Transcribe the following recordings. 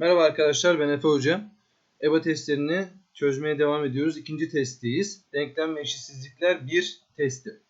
Merhaba arkadaşlar ben Efe Hoca. EBA testlerini çözmeye devam ediyoruz. İkinci testteyiz. Denklem ve eşitsizlikler 1 testi.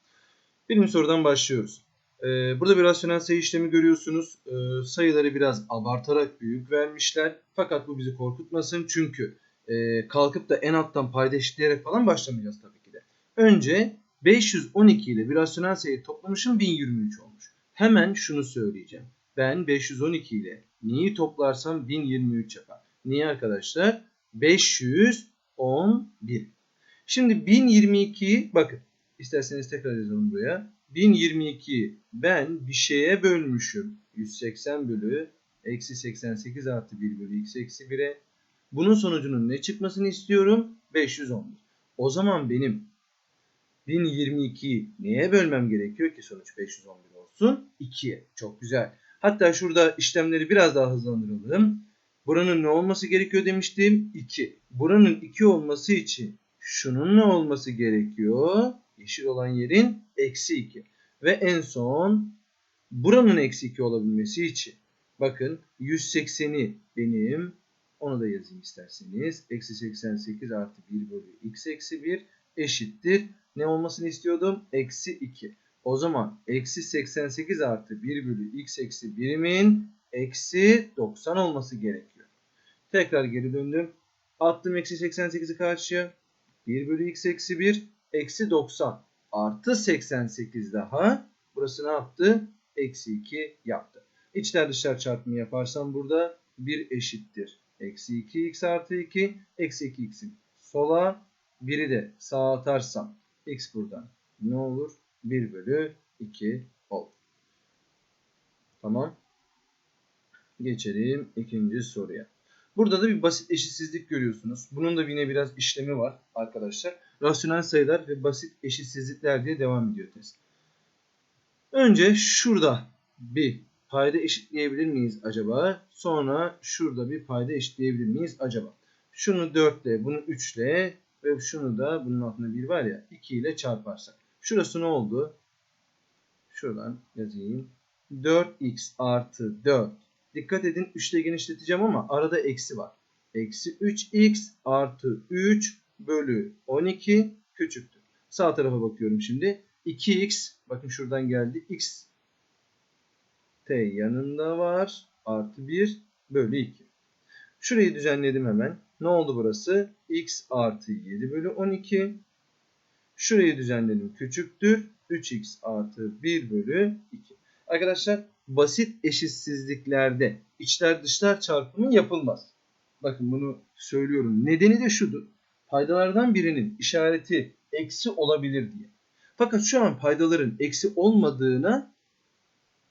Birinci sorudan başlıyoruz. Ee, burada bir rasyonel sayı işlemi görüyorsunuz. Ee, sayıları biraz abartarak büyük vermişler. Fakat bu bizi korkutmasın. Çünkü e, kalkıp da en alttan payda falan başlamayacağız tabii ki de. Önce 512 ile bir rasyonel sayı toplamışım 1023 olmuş. Hemen şunu söyleyeceğim. Ben 512 ile neyi toplarsam 1023 yapar. Niye arkadaşlar? 511. Şimdi 1022'yi bakın isterseniz tekrar yazalım buraya. 1022'yi ben bir şeye bölmüşüm. 180 bölü eksi 88 artı 1 bölü x eksi 1'e. Bunun sonucunun ne çıkmasını istiyorum? 511. O zaman benim 1022'yi neye bölmem gerekiyor ki sonuç 511 olsun? 2'ye. Çok güzel. Hatta şurada işlemleri biraz daha hızlandıralım. Buranın ne olması gerekiyor demiştim? 2. Buranın 2 olması için şunun ne olması gerekiyor? Yeşil olan yerin eksi 2. Ve en son buranın eksi 2 olabilmesi için bakın 180'i benim onu da yazayım isterseniz. Eksi 88 artı 1 bölü x eksi 1 eşittir. Ne olmasını istiyordum? Eksi 2. O zaman eksi 88 artı 1 bölü x eksi 1'imin eksi 90 olması gerekiyor. Tekrar geri döndüm. Attım eksi 88'i karşıya. 1 bölü x eksi 1 eksi 90 artı 88 daha. Burası ne yaptı? Eksi 2 yaptı. İçler dışlar çarpımı yaparsam burada 1 eşittir. Eksi 2x artı 2 eksi 2x'in sola 1'i de sağa atarsam x buradan ne olur? 1 bölü 2 olur. Tamam. Geçelim ikinci soruya. Burada da bir basit eşitsizlik görüyorsunuz. Bunun da yine biraz işlemi var arkadaşlar. Rasyonel sayılar ve basit eşitsizlikler diye devam ediyor test. Önce şurada bir payda eşitleyebilir miyiz acaba? Sonra şurada bir payda eşitleyebilir miyiz acaba? Şunu 4 ile, bunu 3 ile ve şunu da bunun altında 1 var ya 2 ile çarparsak. Şurası ne oldu? Şuradan yazayım. 4x artı 4. Dikkat edin 3 ile genişleteceğim ama arada eksi var. Eksi 3x artı 3 bölü 12 küçüktür. Sağ tarafa bakıyorum şimdi. 2x bakın şuradan geldi. x t yanında var. Artı 1 bölü 2. Şurayı düzenledim hemen. Ne oldu burası? x artı 7 bölü 12 Şurayı düzenledim. Küçüktür. 3x artı 1 bölü 2. Arkadaşlar basit eşitsizliklerde içler dışlar çarpımı yapılmaz. Bakın bunu söylüyorum. Nedeni de şudur. Paydalardan birinin işareti eksi olabilir diye. Fakat şu an paydaların eksi olmadığına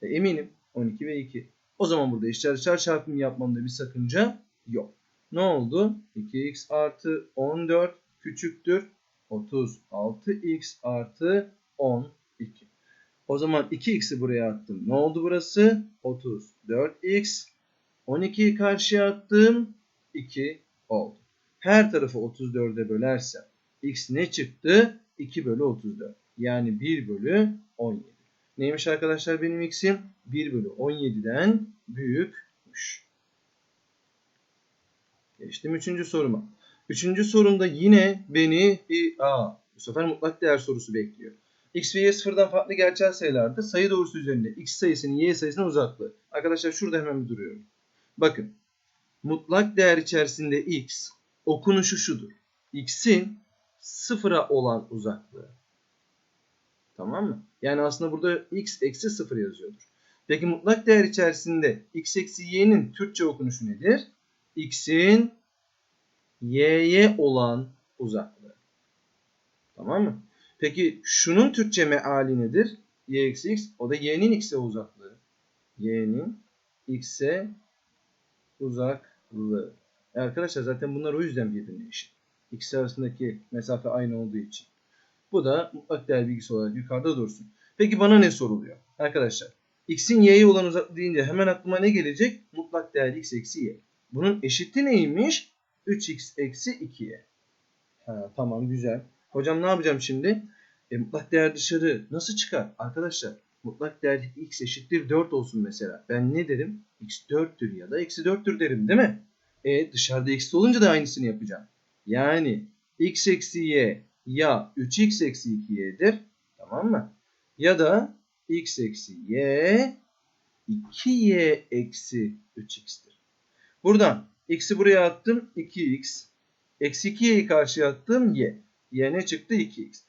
e, eminim. 12 ve 2. O zaman burada içler dışlar çarpımı yapmamda bir sakınca yok. Ne oldu? 2x artı 14 küçüktür 36x artı 12. O zaman 2x'i buraya attım. Ne oldu burası? 34x. 12'yi karşıya attım. 2 oldu. Her tarafı 34'e bölersem x ne çıktı? 2 bölü 34. Yani 1 bölü 17. Neymiş arkadaşlar benim x'im? 1 bölü 17'den büyükmüş. Geçtim 3. soruma. Üçüncü sorumda yine beni bir aa, bu sefer mutlak değer sorusu bekliyor. X ve Y sıfırdan farklı gerçel sayılarda sayı doğrusu üzerinde X sayısının Y sayısına uzaklığı. Arkadaşlar şurada hemen bir duruyorum. Bakın mutlak değer içerisinde X okunuşu şudur. X'in sıfıra olan uzaklığı. Tamam mı? Yani aslında burada X eksi sıfır yazıyordur. Peki mutlak değer içerisinde X eksi Y'nin Türkçe okunuşu nedir? X'in y'ye olan uzaklığı. Tamam mı? Peki şunun Türkçe meali nedir? y eksi x. O da y'nin x'e uzaklığı. y'nin x'e uzaklığı. E arkadaşlar zaten bunlar o yüzden birbirine eşit. İkisi arasındaki mesafe aynı olduğu için. Bu da mutlak değer bilgisi olarak yukarıda dursun. Peki bana ne soruluyor? Arkadaşlar x'in y'ye olan uzaklığı deyince hemen aklıma ne gelecek? Mutlak değer x eksi y. Bunun eşiti neymiş? 3x eksi 2'ye. Ha, tamam güzel. Hocam ne yapacağım şimdi? E, mutlak değer dışarı nasıl çıkar? Arkadaşlar mutlak değer x eşittir 4 olsun mesela. Ben ne derim? x 4'tür ya da eksi 4'tür derim değil mi? E dışarıda eksi olunca da aynısını yapacağım. Yani x eksi y ya 3x eksi 2y'dir. Tamam mı? Ya da x eksi y 2y eksi 3x'tir. Buradan x'i buraya attım 2x. Eksi 2y'yi karşıya attım y. y ne çıktı 2x.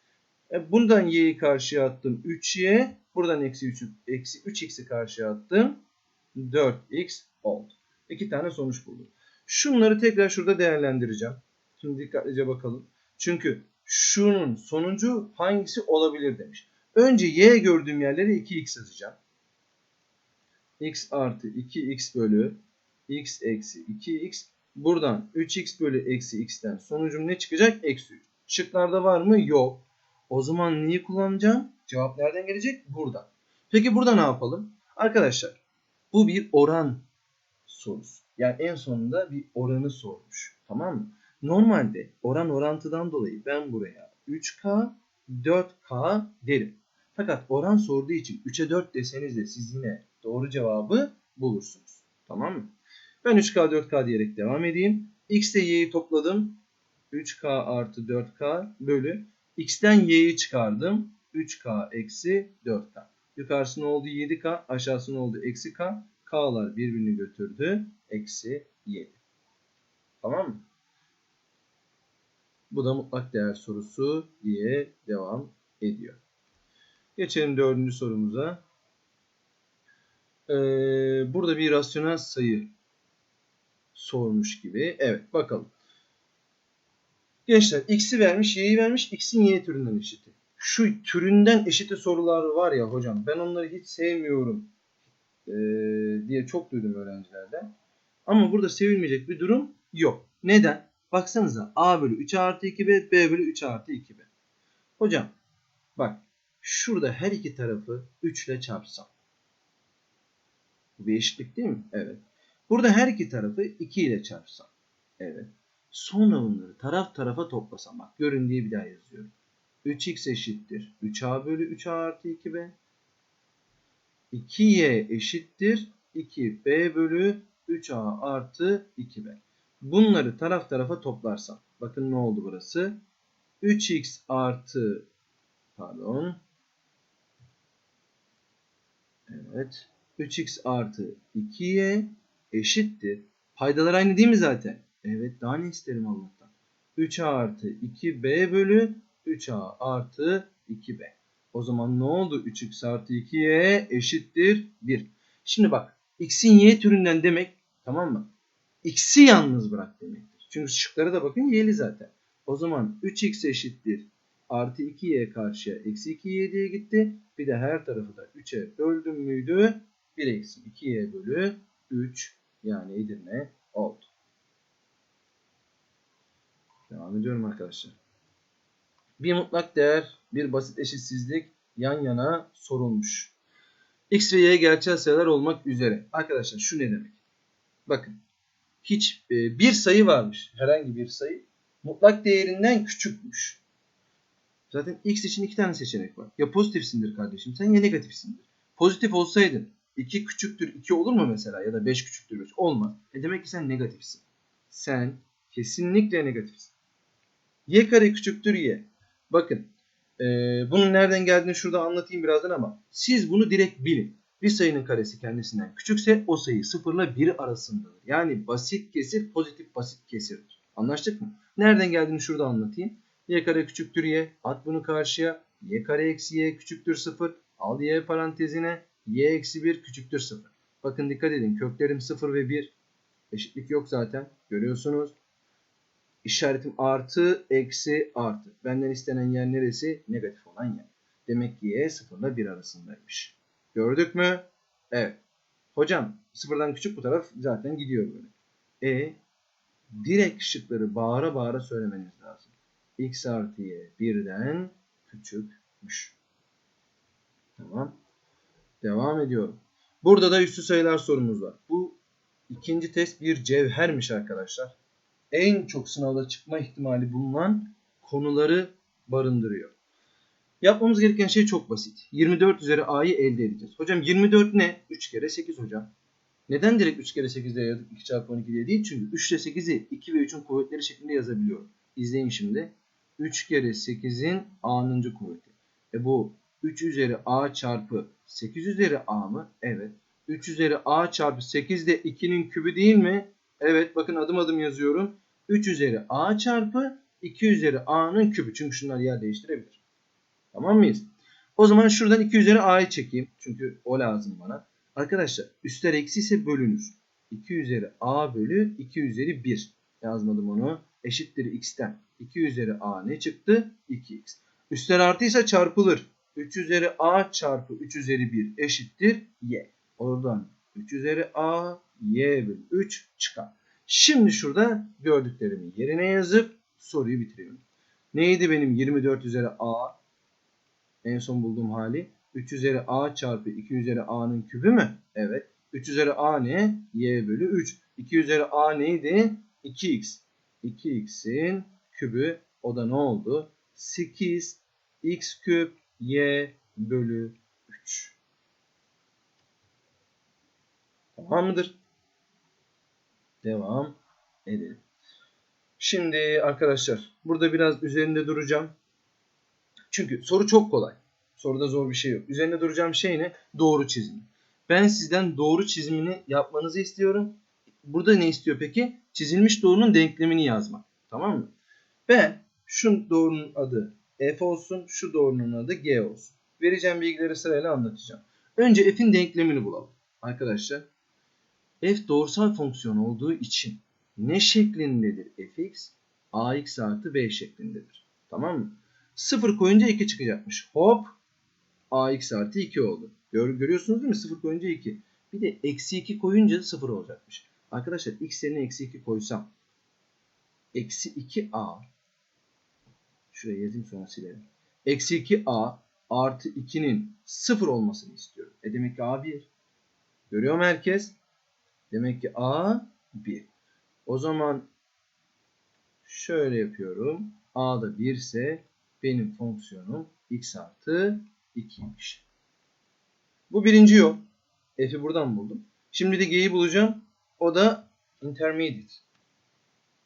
E bundan y'yi karşıya attım 3y. Buradan eksi 3, eksi 3x'i karşıya attım 4x oldu. İki tane sonuç buldum. Şunları tekrar şurada değerlendireceğim. Şimdi dikkatlice bakalım. Çünkü şunun sonucu hangisi olabilir demiş. Önce y gördüğüm yerlere 2x yazacağım. x artı 2x bölü x eksi 2x. Buradan 3x bölü eksi x'ten sonucum ne çıkacak? Eksi 3. Şıklarda var mı? Yok. O zaman neyi kullanacağım? Cevap nereden gelecek? Buradan. Peki burada ne yapalım? Arkadaşlar bu bir oran sorusu. Yani en sonunda bir oranı sormuş. Tamam mı? Normalde oran orantıdan dolayı ben buraya 3K, 4K derim. Fakat oran sorduğu için 3'e 4 deseniz de siz yine doğru cevabı bulursunuz. Tamam mı? Ben 3K, 4K diyerek devam edeyim. X ile Y'yi topladım. 3K artı 4K bölü. X'ten Y'yi çıkardım. 3K eksi 4K. Yukarısı ne oldu? 7K. Aşağısı ne oldu? Eksi K. K'lar birbirini götürdü. Eksi 7. Tamam mı? Bu da mutlak değer sorusu diye devam ediyor. Geçelim dördüncü sorumuza. Ee, burada bir rasyonel sayı sormuş gibi. Evet bakalım. Gençler x'i vermiş, y'yi vermiş, x'in y türünden eşiti. Şu türünden eşiti sorular var ya hocam ben onları hiç sevmiyorum ee, diye çok duydum öğrencilerden. Ama burada sevilmeyecek bir durum yok. Neden? Baksanıza a bölü 3 artı 2b, b bölü 3 artı 2b. Hocam bak şurada her iki tarafı 3 ile çarpsam. Bu bir eşitlik değil mi? Evet. Burada her iki tarafı 2 ile çarpsam. Evet. Sonra bunları taraf tarafa toplasam. Bak görün diye bir daha yazıyorum. 3x eşittir. 3a bölü 3a artı 2b. 2y eşittir. 2b bölü 3a artı 2b. Bunları taraf tarafa toplarsam. Bakın ne oldu burası? 3x artı pardon. Evet. 3x artı 2y eşittir. Paydalar aynı değil mi zaten? Evet daha ne isterim Allah'tan. 3a artı 2b bölü 3a artı 2b. O zaman ne oldu? 3x artı 2y eşittir 1. Şimdi bak x'in y türünden demek tamam mı? x'i yalnız bırak demektir. Çünkü şıklara da bakın y'li zaten. O zaman 3x eşittir artı 2y karşıya eksi 2y diye gitti. Bir de her tarafı da 3'e böldüm müydü? 1 eksi 2y bölü 3 yani Edirne oldu. Devam ediyorum arkadaşlar. Bir mutlak değer, bir basit eşitsizlik yan yana sorulmuş. X ve Y gerçel sayılar olmak üzere. Arkadaşlar şu ne demek? Bakın. Hiç e, bir sayı varmış. Herhangi bir sayı. Mutlak değerinden küçükmüş. Zaten X için iki tane seçenek var. Ya pozitifsindir kardeşim sen ya negatifsindir. Pozitif olsaydın 2 küçüktür 2 olur mu mesela ya da 5 küçüktür 5 olmaz. E demek ki sen negatifsin. Sen kesinlikle negatifsin. Y kare küçüktür Y. Bakın e, bunun nereden geldiğini şurada anlatayım birazdan ama siz bunu direkt bilin. Bir sayının karesi kendisinden küçükse o sayı 0 ile 1 arasındadır. Yani basit kesir pozitif basit kesirdir. Anlaştık mı? Nereden geldiğini şurada anlatayım. Y kare küçüktür Y. At bunu karşıya. Y kare eksi Y küçüktür 0. Al Y parantezine y eksi 1 küçüktür 0. Bakın dikkat edin köklerim 0 ve 1. Eşitlik yok zaten. Görüyorsunuz. İşaretim artı eksi artı. Benden istenen yer neresi? Negatif olan yer. Demek ki y 0 ile 1 arasındaymış. Gördük mü? Evet. Hocam sıfırdan küçük bu taraf zaten gidiyor böyle. E direkt şıkları bağıra bağıra söylemeniz lazım. x artı y birden küçükmüş. Tamam. Devam ediyorum. Burada da üstü sayılar sorumuz var. Bu ikinci test bir cevhermiş arkadaşlar. En çok sınavda çıkma ihtimali bulunan konuları barındırıyor. Yapmamız gereken şey çok basit. 24 üzeri a'yı elde edeceğiz. Hocam 24 ne? 3 kere 8 hocam. Neden direkt 3 kere 8 diye yazdık 2 çarpı 12 diye değil? Çünkü 3 ile 8'i 2 ve 3'ün kuvvetleri şeklinde yazabiliyorum. İzleyin şimdi. 3 kere 8'in a'nıncı kuvveti. E bu 3 üzeri a çarpı 8 üzeri a mı? Evet. 3 üzeri a çarpı 8 de 2'nin kübü değil mi? Evet bakın adım adım yazıyorum. 3 üzeri a çarpı 2 üzeri a'nın kübü. Çünkü şunlar yer değiştirebilir. Tamam mıyız? O zaman şuradan 2 üzeri a'yı çekeyim. Çünkü o lazım bana. Arkadaşlar üstler eksi ise bölünür. 2 üzeri a bölü 2 üzeri 1. Yazmadım onu. Eşittir x'ten. 2 üzeri a ne çıktı? 2x. Üstler artıysa çarpılır. 3 üzeri a çarpı 3 üzeri 1 eşittir y. Oradan 3 üzeri a y bölü 3 çıkar. Şimdi şurada gördüklerimi yerine yazıp soruyu bitiriyorum. Neydi benim 24 üzeri a? En son bulduğum hali. 3 üzeri a çarpı 2 üzeri a'nın kübü mü? Evet. 3 üzeri a ne? y bölü 3. 2 üzeri a neydi? 2x. 2x'in kübü o da ne oldu? 8 x küp y bölü 3. Tamam mıdır? Devam edelim. Şimdi arkadaşlar burada biraz üzerinde duracağım. Çünkü soru çok kolay. Soruda zor bir şey yok. Üzerinde duracağım şey ne? Doğru çizimi. Ben sizden doğru çizimini yapmanızı istiyorum. Burada ne istiyor peki? Çizilmiş doğrunun denklemini yazmak. Tamam mı? Ben şu doğrunun adı f olsun, şu doğrunun adı g olsun. Vereceğim bilgileri sırayla anlatacağım. Önce f'in denklemini bulalım. Arkadaşlar f doğrusal fonksiyon olduğu için ne şeklindedir fx? ax artı b şeklindedir. Tamam mı? 0 koyunca 2 çıkacakmış. Hop ax artı 2 oldu. Gör, görüyorsunuz değil mi? 0 koyunca 2. Bir de eksi 2 koyunca 0 olacakmış. Arkadaşlar x yerine eksi 2 koysam eksi 2a şuraya yazayım sonra silerim. Eksi 2a artı 2'nin 0 olmasını istiyorum. E demek ki a 1. Görüyor mu herkes? Demek ki a 1. O zaman şöyle yapıyorum. a da 1 ise benim fonksiyonum x artı 2'ymiş. Bu birinci yol. F'i buradan buldum. Şimdi de G'yi bulacağım. O da intermediate.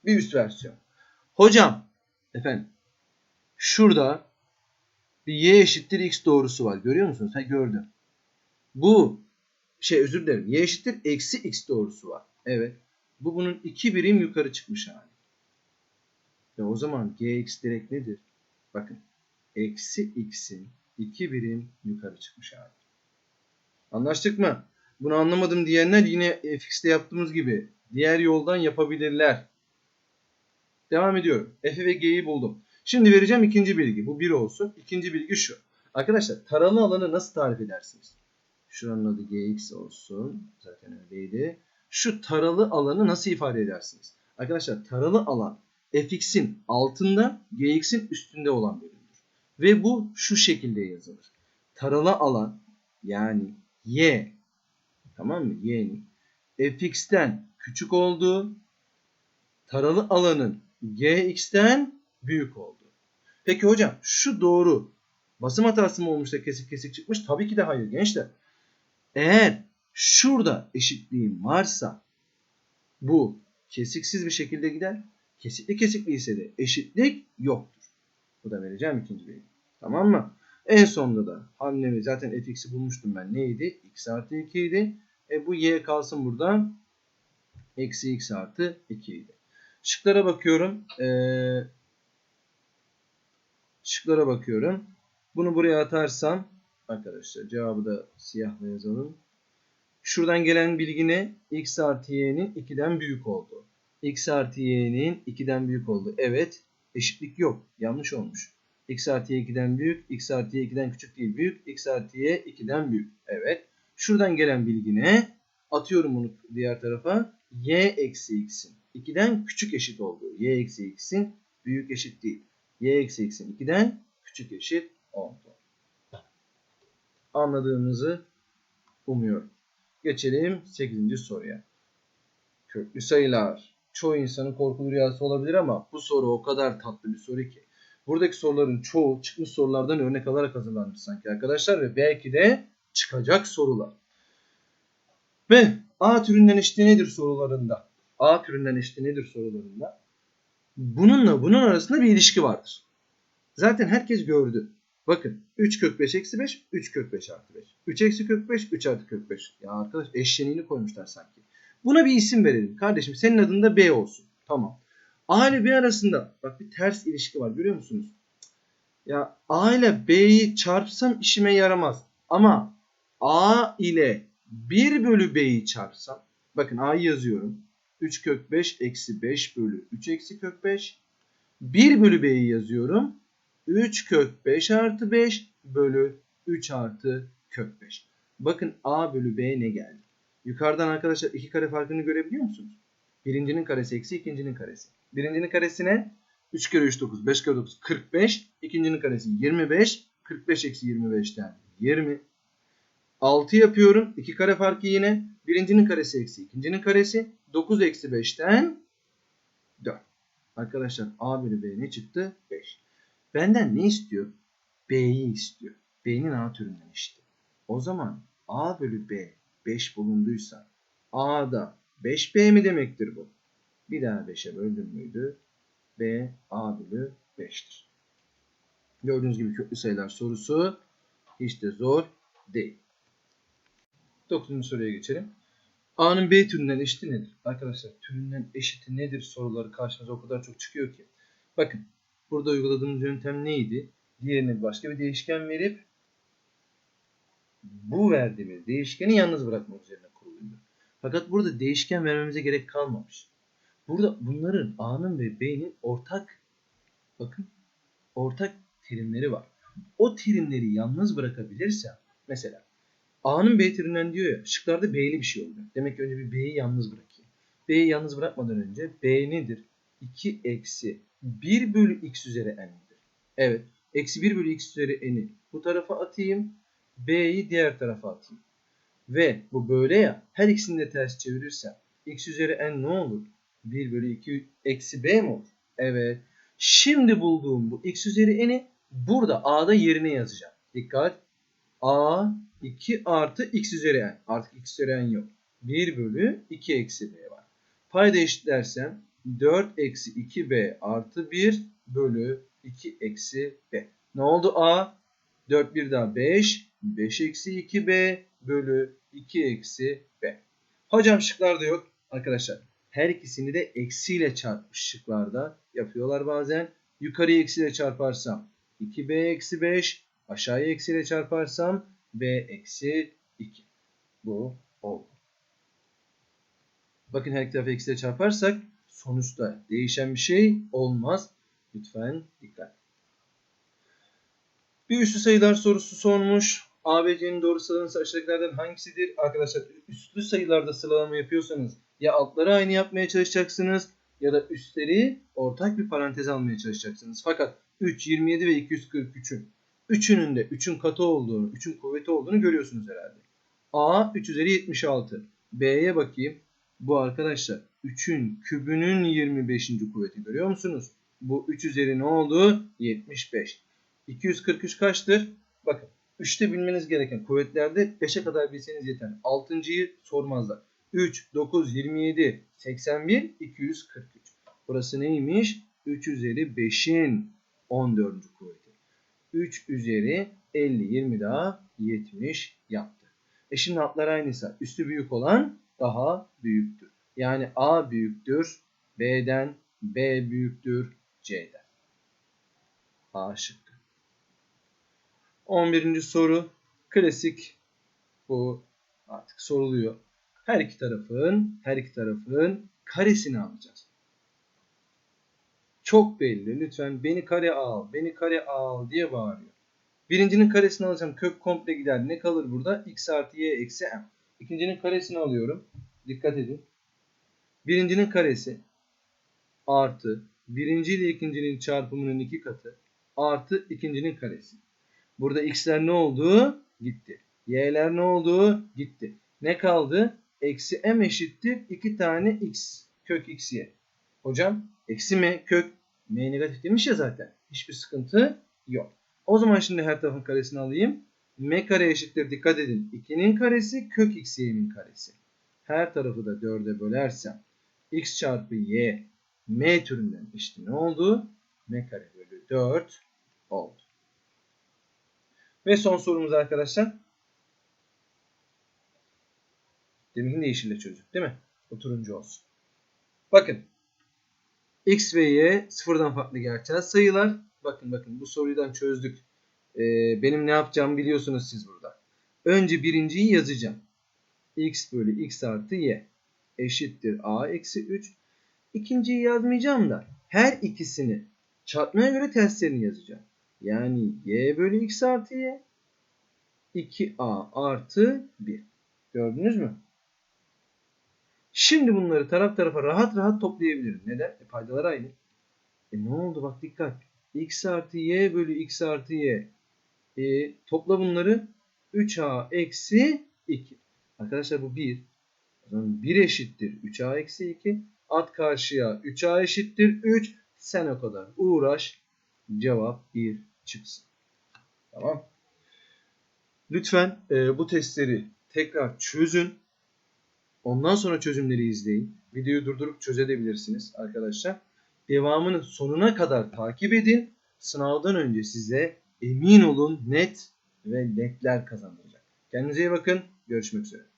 Bir üst versiyon. Hocam, efendim, şurada bir y eşittir x doğrusu var. Görüyor musunuz? Ha gördüm. Bu şey özür dilerim. Y eşittir eksi x doğrusu var. Evet. Bu bunun iki birim yukarı çıkmış hali. Ve o zaman gx direkt nedir? Bakın. Eksi x'in iki birim yukarı çıkmış hali. Anlaştık mı? Bunu anlamadım diyenler yine fx'te yaptığımız gibi diğer yoldan yapabilirler. Devam ediyorum. F ve G'yi buldum. Şimdi vereceğim ikinci bilgi. Bu bir olsun. İkinci bilgi şu. Arkadaşlar taralı alanı nasıl tarif edersiniz? Şuranın adı Gx olsun. Zaten öyleydi. Şu taralı alanı nasıl ifade edersiniz? Arkadaşlar taralı alan fx'in altında gx'in üstünde olan bölümdür. Ve bu şu şekilde yazılır. Taralı alan yani y tamam mı? y'nin fx'ten küçük olduğu taralı alanın gx'ten büyük olduğu. Peki hocam şu doğru basım hatası mı olmuş da kesik kesik çıkmış? Tabii ki de hayır gençler. Eğer şurada eşitliğim varsa bu kesiksiz bir şekilde gider. Kesikli kesikli ise de eşitlik yoktur. Bu da vereceğim ikinci bilgi. Tamam mı? En sonunda da hamlemi zaten fx'i bulmuştum ben. Neydi? x artı 2 idi. E bu y kalsın buradan. Eksi x artı 2 idi. Şıklara bakıyorum. Ee, şıklara bakıyorum. Bunu buraya atarsam arkadaşlar cevabı da siyahla yazalım. Şuradan gelen bilgi ne? x artı y'nin 2'den büyük olduğu. x artı y'nin 2'den büyük olduğu. Evet. Eşitlik yok. Yanlış olmuş. x artı y 2'den büyük. x artı y 2'den küçük değil büyük. x artı y 2'den büyük. Evet. Şuradan gelen bilgi ne? Atıyorum bunu diğer tarafa. y eksi x'in 2'den küçük eşit olduğu. y eksi x'in büyük eşit değil. Y eksi x'in 2'den küçük eşit oldu. Anladığımızı umuyorum. Geçelim 8. soruya. Köklü sayılar. Çoğu insanın korkulu rüyası olabilir ama bu soru o kadar tatlı bir soru ki. Buradaki soruların çoğu çıkmış sorulardan örnek alarak hazırlanmış sanki arkadaşlar ve belki de çıkacak sorular. Ve A türünden eşiti nedir sorularında? A türünden eşiti nedir sorularında? Bununla bunun arasında bir ilişki vardır. Zaten herkes gördü. Bakın 3 kök 5 eksi 5, 3 kök 5 artı 5. 3 eksi kök 5, 3 artı kök 5. Ya arkadaş eşleniğini koymuşlar sanki. Buna bir isim verelim. Kardeşim senin adın da B olsun. Tamam. A ile B arasında bak bir ters ilişki var görüyor musunuz? Ya A ile B'yi çarpsam işime yaramaz. Ama A ile 1 bölü B'yi çarpsam. Bakın A'yı yazıyorum. 3 kök 5 eksi 5 bölü 3 eksi kök 5. 1 bölü B'yi yazıyorum. 3 kök 5 artı 5 bölü 3 artı kök 5. Bakın A bölü B ne geldi? Yukarıdan arkadaşlar iki kare farkını görebiliyor musunuz? Birincinin karesi eksi ikincinin karesi. Birincinin karesine 3 kere 3 9, 5 kere 9 45. İkincinin karesi 25. 45 eksi 25'ten 20. 6 yapıyorum. 2 kare farkı yine. Birincinin karesi eksi ikincinin karesi. 9 eksi 5'ten 4. Arkadaşlar A bölü B ne çıktı? 5. Benden ne istiyor? B'yi istiyor. B'nin A türünden işte. O zaman A bölü B 5 bulunduysa A'da 5B mi demektir bu? Bir daha 5'e böldüm müydü? B A bölü 5'tir. Gördüğünüz gibi köklü sayılar sorusu hiç de zor değil. 9. soruya geçelim. A'nın B türünden eşiti nedir? Arkadaşlar türünden eşiti nedir soruları karşımıza o kadar çok çıkıyor ki. Bakın burada uyguladığımız yöntem neydi? Diğerine başka bir değişken verip bu verdiğimiz değişkeni yalnız bırakmak üzerine kuruluydu. Fakat burada değişken vermemize gerek kalmamış. Burada bunların A'nın ve B'nin ortak bakın ortak terimleri var. O terimleri yalnız bırakabilirsem mesela A'nın B türünden diyor ya şıklarda B'li bir şey oluyor. Demek ki önce bir B'yi yalnız bırakayım. B'yi yalnız bırakmadan önce B nedir? 2 eksi 1 bölü x üzeri n'dir. Evet. Eksi 1 bölü x üzeri n'i bu tarafa atayım. B'yi diğer tarafa atayım. Ve bu böyle ya her ikisini de ters çevirirsem x üzeri n ne olur? 1 bölü 2 eksi b mi olur? Evet. Şimdi bulduğum bu x üzeri n'i burada a'da yerine yazacağım. Dikkat. a 2 artı x üzeri n. Artık x üzeri n yok. 1 bölü 2 eksi b var. Payda eşitlersem 4 eksi 2b artı 1 bölü 2 eksi b. Ne oldu a? 4 bir daha 5. 5 eksi 2b bölü 2 eksi b. Hocam şıklarda yok. Arkadaşlar her ikisini de eksiyle çarpmış şıklarda yapıyorlar bazen. Yukarıya eksiyle çarparsam 2b eksi 5. Aşağıya eksiyle çarparsam b eksi 2. Bu oldu. Bakın her iki tarafı eksiyle çarparsak sonuçta değişen bir şey olmaz. Lütfen dikkat. Bir üslü sayılar sorusu sormuş. ABC'nin doğru sıralaması aşağıdakilerden hangisidir? Arkadaşlar üstlü sayılarda sıralama yapıyorsanız ya altları aynı yapmaya çalışacaksınız ya da üstleri ortak bir parantez almaya çalışacaksınız. Fakat 3, 27 ve 243'ün üçünün de 3'ün katı olduğunu, 3'ün kuvveti olduğunu görüyorsunuz herhalde. A 3 üzeri 76. B'ye bakayım. Bu arkadaşlar 3'ün kübünün 25. kuvveti görüyor musunuz? Bu 3 üzeri ne oldu? 75. 243 kaçtır? Bakın 3'te bilmeniz gereken kuvvetlerde 5'e kadar bilseniz yeter. 6.yı sormazlar. 3, 9, 27, 81, 243. Burası neymiş? 3 üzeri 5'in 14. kuvveti. 3 üzeri 50, 20 daha 70 yaptı. E şimdi altlar aynıysa üstü büyük olan daha büyüktür. Yani A büyüktür B'den, B büyüktür C'den. A şıkkı. 11. soru klasik bu artık soruluyor. Her iki tarafın her iki tarafın karesini alacağız. Çok belli. Lütfen beni kare al, beni kare al diye bağırıyor. Birincinin karesini alacağım. Kök komple gider. Ne kalır burada? x artı y eksi m. İkincinin karesini alıyorum. Dikkat edin. Birincinin karesi artı birinci ile ikincinin çarpımının iki katı artı ikincinin karesi. Burada x'ler ne oldu? Gitti. Y'ler ne oldu? Gitti. Ne kaldı? Eksi m eşittir 2 tane x. Kök x y. Hocam eksi m kök m negatif demiş ya zaten. Hiçbir sıkıntı yok. O zaman şimdi her tarafın karesini alayım. m kare eşittir dikkat edin. 2'nin karesi kök x y'nin karesi. her tarafı da 4'e bölersem x çarpı y m türünden işte ne oldu? m kare bölü 4 oldu. Ve son sorumuz arkadaşlar. Deminkini de yeşille çözdük değil mi? Bu turuncu olsun. Bakın. X ve Y sıfırdan farklı gerçel sayılar. Bakın bakın bu sorudan çözdük. Ee, benim ne yapacağımı biliyorsunuz siz burada. Önce birinciyi yazacağım. X bölü X artı Y eşittir A eksi 3. İkinciyi yazmayacağım da her ikisini çarpmaya göre terslerini yazacağım. Yani Y bölü X artı Y 2A artı 1. Gördünüz mü? Şimdi bunları taraf tarafa rahat rahat toplayabilirim. Neden? E, paydalar aynı. E ne oldu bak dikkat. X artı Y bölü X artı Y. E, topla bunları 3A eksi 2. Arkadaşlar bu 1. O zaman 1 eşittir 3A eksi 2. At karşıya 3A eşittir 3. Sen o kadar uğraş. Cevap 1 çıksın. Tamam. Lütfen e, bu testleri tekrar çözün. Ondan sonra çözümleri izleyin. Videoyu durdurup çözebilirsiniz arkadaşlar. Devamını sonuna kadar takip edin. Sınavdan önce size emin olun net ve netler kazandıracak. Kendinize iyi bakın. Görüşmek üzere.